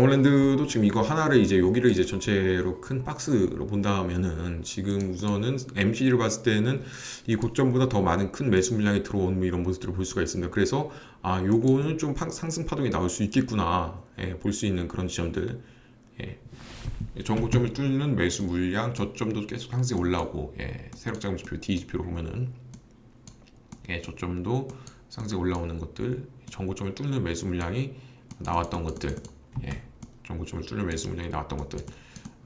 강원랜드도 지금 이거 하나를 이제 여기를 이제 전체로 큰 박스로 본다면은 지금 우선은 MC를 봤을 때는 이 고점보다 더 많은 큰 매수 물량이 들어온 뭐 이런 모습들을 볼 수가 있습니다. 그래서 아 요거는 좀 파- 상승 파동이 나올 수 있겠구나 예, 볼 수 있는 그런 지점들. 예. 전고점을 뚫는 매수 물량 저점도 계속 상승 올라오고 예, 세력 자금 지표 D 지표로 보면은 예, 저점도 상승 올라오는 것들 전고점을 뚫는 매수 물량이 나왔던 것들 예, 전고점을 뚫는 매수 물량이 나왔던 것들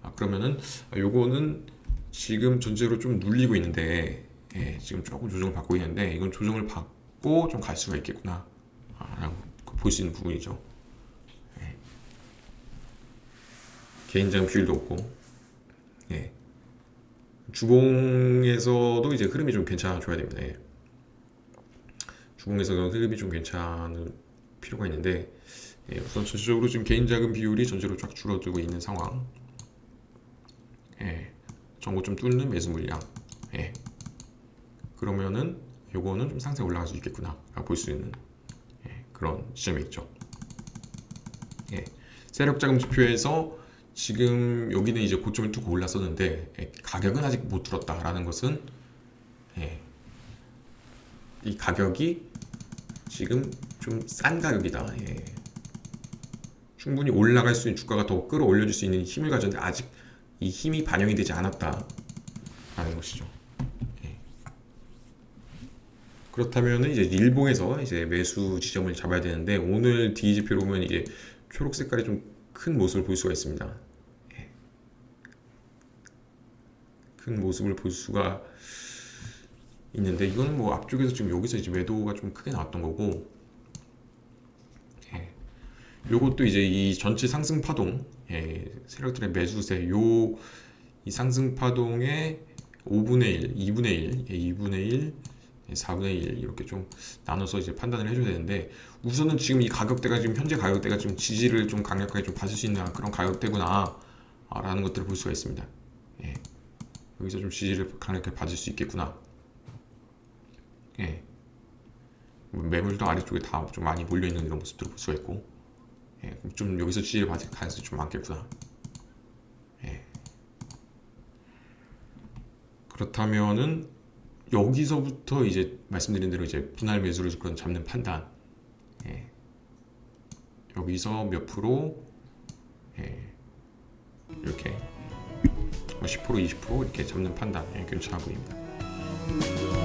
아, 그러면은 아, 요거는 지금 전체로 좀 눌리고 있는데 예, 지금 조금 조정을 받고 있는데 이건 조정을 받고 좀 갈 수가 있겠구나 아, 라고 볼 수 있는 부분이죠 예. 개인장 비율도 없고 예. 주봉에서도 이제 흐름이 좀 괜찮아져야 됩니다 예. 주봉에서 흐름이 좀 괜찮을 필요가 있는데 예, 우선 전체적으로 지금 개인 자금 비율이 전체로 쫙 줄어들고 있는 상황. 예, 정고점 뚫는 매수 물량. 예, 그러면은 요거는 좀 상세 올라갈 수 있겠구나 볼 수 있는 예, 그런 지점이 있죠. 예, 세력 자금 지표에서 지금 여기는 이제 고점을 뚫고 올랐었는데 예, 가격은 아직 못 들었다라는 것은 예, 이 가격이 지금 좀 싼 가격이다. 예. 충분히 올라갈 수 있는 주가가 더 끌어올려줄 수 있는 힘을 가졌는데 아직 이 힘이 반영이 되지 않았다 라는 것이죠. 예. 그렇다면 이제 일봉에서 이제 매수 지점을 잡아야 되는데 오늘 D 지표로 보면 이제 초록 색깔이 좀 큰 모습을 볼 수가 있습니다. 예. 큰 모습을 볼 수가 있는데 이거는 뭐 앞쪽에서 지금 여기서 이제 매도가 좀 크게 나왔던 거고 예. 요것도 이제 이 전체 상승 파동 예, 세력들의 매수세 요 이 상승 파동의 5분의 1, 2분의 1, 예, 2분의 1, 예, 4분의 1 이렇게 좀 나눠서 이제 판단을 해줘야 되는데 우선은 지금 이 가격대가 지금 현재 가격대가 좀 지지를 좀 강력하게 좀 받을 수 있는 그런 가격대구나 아, 라는 것들을 볼 수가 있습니다. 예. 여기서 좀 지지를 강력하게 받을 수 있겠구나. 예. 매물도 아래쪽에 다 좀 많이 몰려 있는 이런 모습들을 볼 수가 있고, 예. 좀 여기서 지지를 받을 가능성이 좀 많겠구나. 예. 그렇다면은 여기서부터 이제 말씀드린 대로 이제 분할 매수를 그런 잡는 판단. 예. 여기서 몇 프로, 예. 이렇게 뭐10% 20% 이렇게 잡는 판단 예, 괜찮아 보입니다.